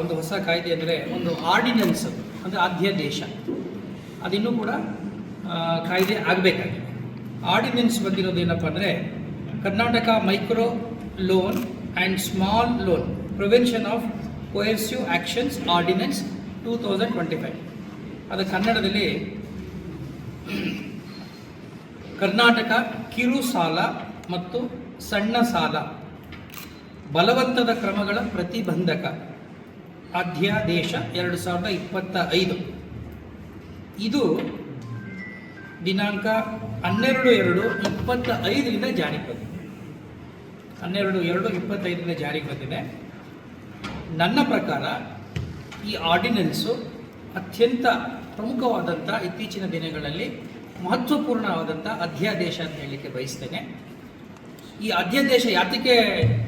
ಒಂದು ಹೊಸ ಕಾಯ್ದೆ ಅಂದರೆ ಒಂದು ಆರ್ಡಿನೆನ್ಸ್ ಅಂದರೆ ಅಧ್ಯಾದೇಶ. ಅದಿನ್ನೂ ಕೂಡ ಕಾಯ್ದೆ ಆಗಬೇಕಾಗಿದೆ. ಆರ್ಡಿನೆನ್ಸ್ ಬಂದಿರೋದು ಏನಪ್ಪ ಅಂದರೆ, Karnataka micro loan and small loan prevention of coercive actions ordinance two thousand twenty five ಅದು ಕನ್ನಡದಲ್ಲಿ ಕರ್ನಾಟಕ ಕಿರು ಸಾಲ ಮತ್ತು ಸಣ್ಣ ಸಾಲ, ಬಲವಂತದ ಕ್ರಮಗಳ ಪ್ರತಿಬಂಧಕ. ಅಧ್ಯಾದೇಶ ಎರಡು ಸಾವಿರದ ಇಪ್ಪತ್ತ ಐದು. ಇದು ದಿನಾಂಕ ಹನ್ನೆರಡು ಎರಡು ಇಪ್ಪತ್ತ ಐದರಿಂದ ಜಾರಿಗೆ ಬಂದಿದೆ. ಹನ್ನೆರಡು ಎರಡು ಇಪ್ಪತ್ತೈದರಿಂದ ಜಾರಿಗೆ ಬಂದಿದೆ. ನನ್ನ ಪ್ರಕಾರ ಈ ಆರ್ಡಿನೆನ್ಸು ಅತ್ಯಂತ ಪ್ರಮುಖವಾದಂಥ ಇತ್ತೀಚಿನ ದಿನಗಳಲ್ಲಿ ಮಹತ್ವಪೂರ್ಣವಾದಂಥ ಅಧ್ಯಾದೇಶ ಅಂತ ಹೇಳಲಿಕ್ಕೆ ಬಯಸ್ತೇನೆ. ಈ ಅಧ್ಯಾದೇಶ ಯಾತಕ್ಕೆ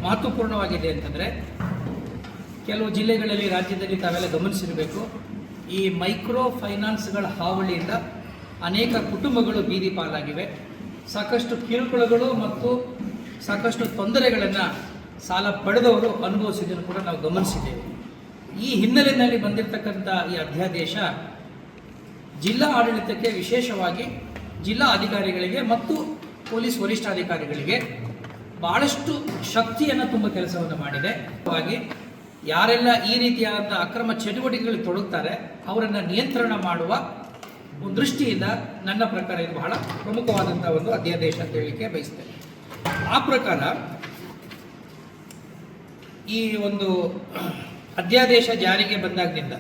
ಮಹತ್ವಪೂರ್ಣವಾಗಿದೆ ಅಂತಂದರೆ ಕೆಲವು ಜಿಲ್ಲೆಗಳಲ್ಲಿ ರಾಜ್ಯದಲ್ಲಿ ತಾವೆಲ್ಲ ಗಮನಿಸಿರಬೇಕು. ಈ ಮೈಕ್ರೋ ಫೈನಾನ್ಸ್ಗಳ ಹಾವಳಿಯಿಂದ ಅನೇಕ ಕುಟುಂಬಗಳು ಬೀದಿ ಪಾಲಾಗಿವೆ. ಸಾಕಷ್ಟು ಕಿರುಕುಳಗಳು ಮತ್ತು ಸಾಕಷ್ಟು ತೊಂದರೆಗಳನ್ನು ಸಾಲ ಪಡೆದವರು ಅನುಭವಿಸಿದ್ದನ್ನು ಕೂಡ ನಾವು ಗಮನಿಸಿದ್ದೇವೆ. ಈ ಹಿನ್ನೆಲೆಯಲ್ಲಿ ಬಂದಿರತಕ್ಕಂಥ ಈ ಅಧ್ಯಾದೇಶ ಜಿಲ್ಲಾ ಆಡಳಿತಕ್ಕೆ ವಿಶೇಷವಾಗಿ ಜಿಲ್ಲಾ ಅಧಿಕಾರಿಗಳಿಗೆ ಮತ್ತು ಪೊಲೀಸ್ ವರಿಷ್ಠಾಧಿಕಾರಿಗಳಿಗೆ ಬಹಳಷ್ಟು ಶಕ್ತಿಯನ್ನು ತುಂಬ ಕೆಲಸವನ್ನು ಮಾಡಿದೆ. ಹಾಗಾಗಿ ಯಾರೆಲ್ಲ ಈ ರೀತಿಯಾದಂಥ ಅಕ್ರಮ ಚಟುವಟಿಕೆಗಳಲ್ಲಿ ತೊಡಗುತ್ತಾರೆ ಅವರನ್ನು ನಿಯಂತ್ರಣ ಮಾಡುವ ಒಂದು ದೃಷ್ಟಿಯಿಂದ ನನ್ನ ಪ್ರಕಾರ ಇದು ಬಹಳ ಪ್ರಮುಖವಾದಂಥ ಒಂದು ಅಧ್ಯಾದೇಶ ಅಂತ ಹೇಳಲಿಕ್ಕೆ ಬಯಸ್ತೇನೆ. ಆ ಪ್ರಕಾರ ಈ ಒಂದು ಅಧ್ಯಾದೇಶ ಜಾರಿಗೆ ಬಂದಾಗಿನಿಂದ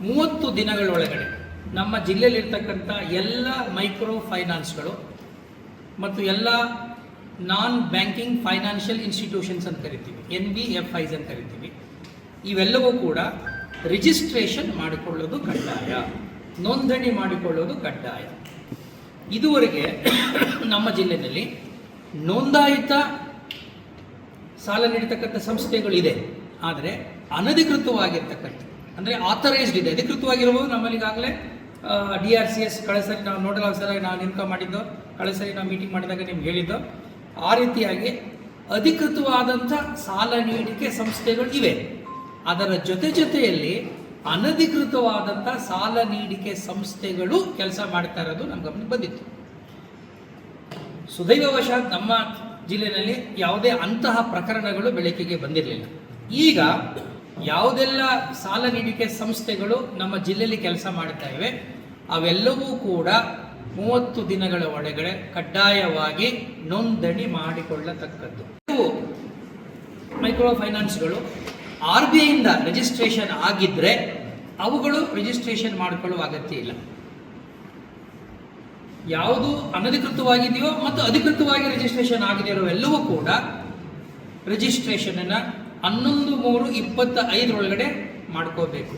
ಮೂವತ್ತು ದಿನಗಳೊಳಗಡೆ ನಮ್ಮ ಜಿಲ್ಲೆಯಲ್ಲಿರ್ತಕ್ಕಂಥ ಎಲ್ಲ ಮೈಕ್ರೋ ಫೈನಾನ್ಸ್ಗಳು ಮತ್ತು ಎಲ್ಲ ನಾನ್ ಬ್ಯಾಂಕಿಂಗ್ ಫೈನಾನ್ಷಿಯಲ್ ಇನ್ಸ್ಟಿಟ್ಯೂಷನ್ಸ್ ಅಂತ ಕರಿತೀವಿ ಎನ್ ಬಿ ಎಫ್ ಐಸ್ ಅಂತ ಕರಿತೀವಿ. ಇವೆಲ್ಲವೂ ಕೂಡ ರಿಜಿಸ್ಟ್ರೇಷನ್ ಮಾಡಿಕೊಳ್ಳೋದು ಕಡ್ಡಾಯ, ನೋಂದಣಿ ಮಾಡಿಕೊಳ್ಳೋದು ಕಡ್ಡಾಯ. ಇದುವರೆಗೆ ನಮ್ಮ ಜಿಲ್ಲೆಯಲ್ಲಿ ನೋಂದಾಯಿತ ಸಾಲ ನೀಡತಕ್ಕಂಥ ಸಂಸ್ಥೆಗಳಿದೆ. ಆದರೆ ಅನಧಿಕೃತವಾಗಿರ್ತಕ್ಕಂಥ, ಅಂದರೆ ಆಥರೈಸ್ಡ್ ಇದೆ. ಅಧಿಕೃತವಾಗಿರ್ಬೋದು ನಮ್ಮಲ್ಲಿ ಈಗಾಗಲೇ ಡಿ ಆರ್ ಸಿ ಎಸ್ ಕಳೆದ ನಾವು ನೋಡಲ್ ಆಫೀಸರಾಗಿ ನಾವು ನೇಮಕ ಮಾಡಿದ್ದೋ ಕಳೆದ ನಾವು ಮೀಟಿಂಗ್ ಮಾಡಿದಾಗ ನಿಮ್ಗೆ ಹೇಳಿದ್ದು ಆ ರೀತಿಯಾಗಿ ಅಧಿಕೃತವಾದಂಥ ಸಾಲ ನೀಡಿಕೆ ಸಂಸ್ಥೆಗಳು ಇವೆ. ಅದರ ಜೊತೆ ಜೊತೆಯಲ್ಲಿ ಅನಧಿಕೃತವಾದಂಥ ಸಾಲ ನೀಡಿಕೆ ಸಂಸ್ಥೆಗಳು ಕೆಲಸ ಮಾಡ್ತಾ ಇರೋದು ನಮ್ಮ ಗಮನಕ್ಕೆ ಬಂದಿತ್ತು. ಸುದೈವವಶಾತ್ ನಮ್ಮ ಜಿಲ್ಲೆಯಲ್ಲಿ ಯಾವುದೇ ಅಂತಹ ಪ್ರಕರಣಗಳು ಬೆಳಕಿಗೆ ಬಂದಿರಲಿಲ್ಲ. ಈಗ ಯಾವುದೆಲ್ಲ ಸಾಲ ನೀಡಿಕೆ ಸಂಸ್ಥೆಗಳು ನಮ್ಮ ಜಿಲ್ಲೆಯಲ್ಲಿ ಕೆಲಸ ಮಾಡ್ತಾ ಇವೆ, ಅವೆಲ್ಲವೂ ಕೂಡ ಮೂವತ್ತು ದಿನಗಳ ಒಳಗಡೆ ಕಡ್ಡಾಯವಾಗಿ ನೋಂದಣಿ ಮಾಡಿಕೊಳ್ಳತಕ್ಕದ್ದು. ಮೈಕ್ರೋ ಫೈನಾನ್ಸ್ಗಳು ಆರ್ ಬಿ ಐಯಿಂದ ರಿಜಿಸ್ಟ್ರೇಷನ್ ಆಗಿದ್ದರೆ ಅವುಗಳು ರಿಜಿಸ್ಟ್ರೇಷನ್ ಮಾಡಿಕೊಳ್ಳುವ ಅಗತ್ಯ ಇಲ್ಲ. ಯಾವುದು ಅನಧಿಕೃತವಾಗಿದೆಯೋ ಮತ್ತು ಅಧಿಕೃತವಾಗಿ ರಿಜಿಸ್ಟ್ರೇಷನ್ ಆಗಿದೆಯೋ ಎಲ್ಲವೂ ಕೂಡ ರಿಜಿಸ್ಟ್ರೇಷನನ್ನು ಹನ್ನೊಂದು, ಮೂರು ಇಪ್ಪತ್ತ ಐದರೊಳಗಡೆ ಮಾಡ್ಕೋಬೇಕು.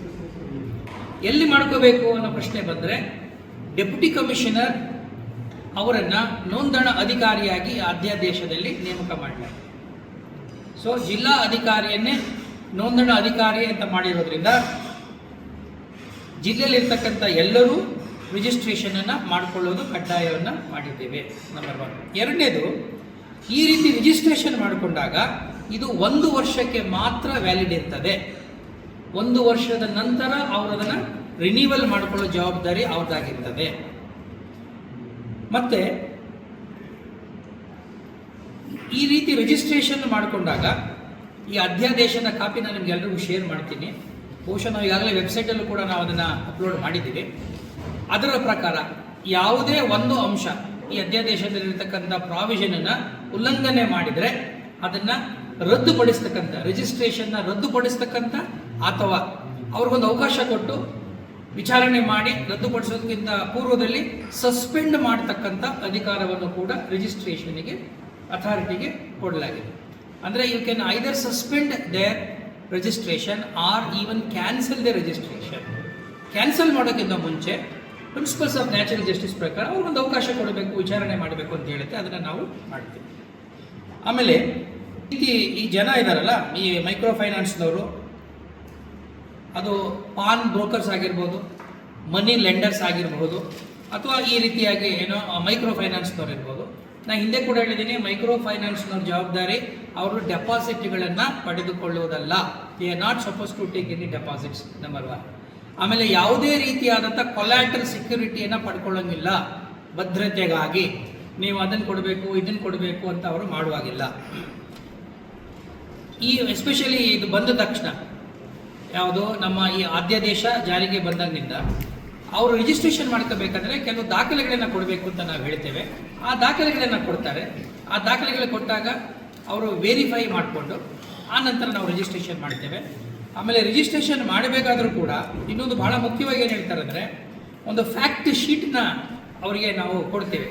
ಎಲ್ಲಿ ಮಾಡ್ಕೋಬೇಕು ಅನ್ನೋ ಪ್ರಶ್ನೆ ಬಂದರೆ ಡೆಪ್ಯೂಟಿ ಕಮಿಷನರ್ ಅವರನ್ನು ನೋಂದಣ ಅಧಿಕಾರಿಯಾಗಿ ಅಧ್ಯಾದೇಶದಲ್ಲಿ ನೇಮಕ ಮಾಡಲಾಗಿದೆ ಸೊ ಜಿಲ್ಲಾ ಅಧಿಕಾರಿಯನ್ನೇ ನೋಂದಣ ಅಧಿಕಾರಿ ಅಂತ ಮಾಡಿರೋದ್ರಿಂದ ಜಿಲ್ಲೆಯಲ್ಲಿರ್ತಕ್ಕಂಥ ಎಲ್ಲರೂ ರಿಜಿಸ್ಟ್ರೇಷನನ್ನು ಮಾಡಿಕೊಳ್ಳೋದು ಕಡ್ಡಾಯವನ್ನು ಮಾಡಿದ್ದೇವೆ ನಂಬರ್ ಒನ್ ಎರಡನೇದು, ಈ ರೀತಿ ರಿಜಿಸ್ಟ್ರೇಷನ್ ಮಾಡಿಕೊಂಡಾಗ ಇದು ಒಂದು ವರ್ಷಕ್ಕೆ ಮಾತ್ರ ವ್ಯಾಲಿಡ್ ಇರ್ತದೆ. ಒಂದು ವರ್ಷದ ನಂತರ ಅವರು ರಿನ್ಯೂವಲ್ ಮಾಡಿಕೊಳ್ಳೋ ಜವಾಬ್ದಾರಿ ಅವ್ರದ್ದಾಗಿರ್ತದೆ ಮತ್ತೆ, ಈ ರೀತಿ ರಿಜಿಸ್ಟ್ರೇಷನ್ ಮಾಡಿಕೊಂಡಾಗ ಈ ಅಧ್ಯಾದೇಶದ ಕಾಪಿ ನಾನು ನಿಮ್ಗೆ ಎಲ್ರಿಗೂ ಶೇರ್ ಮಾಡ್ತೀನಿ. ಬಹುಶಃ ನಾವು ಈಗಾಗಲೇ ವೆಬ್ಸೈಟಲ್ಲೂ ಕೂಡ ನಾವು ಅದನ್ನು ಅಪ್ಲೋಡ್ ಮಾಡಿದ್ದೀವಿ. ಅದರ ಪ್ರಕಾರ ಯಾವುದೇ ಒಂದು ಅಂಶ ಈ ಅಧ್ಯಾದೇಶದಲ್ಲಿರ್ತಕ್ಕಂಥ ಪ್ರಾವಿಷನನ್ನು ಉಲ್ಲಂಘನೆ ಮಾಡಿದರೆ ಅದನ್ನು ರದ್ದುಪಡಿಸ್ತಕ್ಕಂಥ ರಿಜಿಸ್ಟ್ರೇಷನ್ನ ರದ್ದುಪಡಿಸ್ತಕ್ಕಂಥ ಅಥವಾ ಅವ್ರಿಗೊಂದು ಅವಕಾಶ ಕೊಟ್ಟು ವಿಚಾರಣೆ ಮಾಡಿ ರದ್ದುಪಡಿಸೋದಕ್ಕಿಂತ ಪೂರ್ವದಲ್ಲಿ ಸಸ್ಪೆಂಡ್ ಮಾಡತಕ್ಕಂಥ ಅಧಿಕಾರವನ್ನು ಕೂಡ ರಿಜಿಸ್ಟ್ರೇಷನ್ಗೆ, ಅಥಾರಿಟಿಗೆ ಕೊಡಲಾಗಿದೆ. ಅಂದರೆ you can either suspend their registration or even cancel the registration cancel ಮಾಡೋಕ್ಕಿಂತ ಮುಂಚೆ ಪ್ರಿನ್ಸಿಪಲ್ಸ್ ಆಫ್ ನ್ಯಾಚುರಲ್ ಜಸ್ಟಿಸ್ ಪ್ರಕಾರ ಅವ್ರಿಗೊಂದು ಅವಕಾಶ ಕೊಡಬೇಕು, ವಿಚಾರಣೆ ಮಾಡಬೇಕು ಅಂತ ಹೇಳುತ್ತೆ, ಅದನ್ನು ನಾವು ಮಾಡ್ತೀವಿ. ಆಮೇಲೆ ಈ ಈ ಜನ ಇದ್ದಾರಲ್ಲ ಈ ಮೈಕ್ರೋ ಫೈನಾನ್ಸ್ನವರು ಅದು ಪಾನ್ ಬ್ರೋಕರ್ಸ್ ಆಗಿರ್ಬೋದು ಮನಿ ಲೆಂಡರ್ಸ್ ಆಗಿರಬಹುದು ಅಥವಾ ಈ ರೀತಿಯಾಗಿ ಏನೋ ಮೈಕ್ರೋ ಫೈನಾನ್ಸ್ನವ್ರು ಇರ್ಬೋದು. ನಾ ಹಿಂದೆ ಕೂಡ ಹೇಳಿದ್ದೀನಿ ಮೈಕ್ರೋ ಫೈನಾನ್ಸ್ನವ್ರ ಜವಾಬ್ದಾರಿ ಅವರು ಡೆಪಾಸಿಟ್ಗಳನ್ನು ಪಡೆದುಕೊಳ್ಳುವುದಲ್ಲ. Are not suppose to take any deposits number one ಆಮೇಲೆ ಯಾವುದೇ ರೀತಿಯಾದಂಥ ಕೊಲ್ಯಾಟ್ರಲ್ ಸೆಕ್ಯೂರಿಟಿಯನ್ನು ಪಡ್ಕೊಳ್ಳೋಂಗಿಲ್ಲ. ಭದ್ರತೆಗಾಗಿ. ನೀವು ಅದನ್ನು ಕೊಡಬೇಕು ಇದನ್ನು ಕೊಡಬೇಕು ಅಂತ ಅವರು ಮಾಡುವಾಗಿಲ್ಲ. ಈ ಎಸ್ಪೆಷಲಿ ಇದು ಬಂದ ತಕ್ಷಣ. ಯಾವುದು? ನಮ್ಮ ಈ ಆದ್ಯಾದೇಶ ಜಾರಿಗೆ ಬಂದಾಗಿನಿಂದ ಅವರು ರಿಜಿಸ್ಟ್ರೇಷನ್ ಮಾಡ್ಕೋಬೇಕಂದ್ರೆ ಕೆಲವು ದಾಖಲೆಗಳನ್ನು ಕೊಡಬೇಕು ಅಂತ ನಾವು ಹೇಳ್ತೇವೆ. ಆ ದಾಖಲೆಗಳನ್ನು ಕೊಡ್ತಾರೆ. ಆ ದಾಖಲೆಗಳು ಕೊಟ್ಟಾಗ ಅವರು ವೆರಿಫೈ ಮಾಡಿಕೊಂಡು ಆ ನಂತರ ನಾವು ರಿಜಿಸ್ಟ್ರೇಷನ್ ಮಾಡ್ತೇವೆ. ಆಮೇಲೆ ರಿಜಿಸ್ಟ್ರೇಷನ್ ಮಾಡಬೇಕಾದ್ರೂ ಕೂಡ ಇನ್ನೊಂದು ಬಹಳ ಮುಖ್ಯವಾಗಿ ಏನು ಹೇಳ್ತಾರೆ ಅಂದರೆ ಒಂದು ಫ್ಯಾಕ್ಟ್ ಶೀಟ್ನ ಅವರಿಗೆ ನಾವು ಕೊಡ್ತೇವೆ.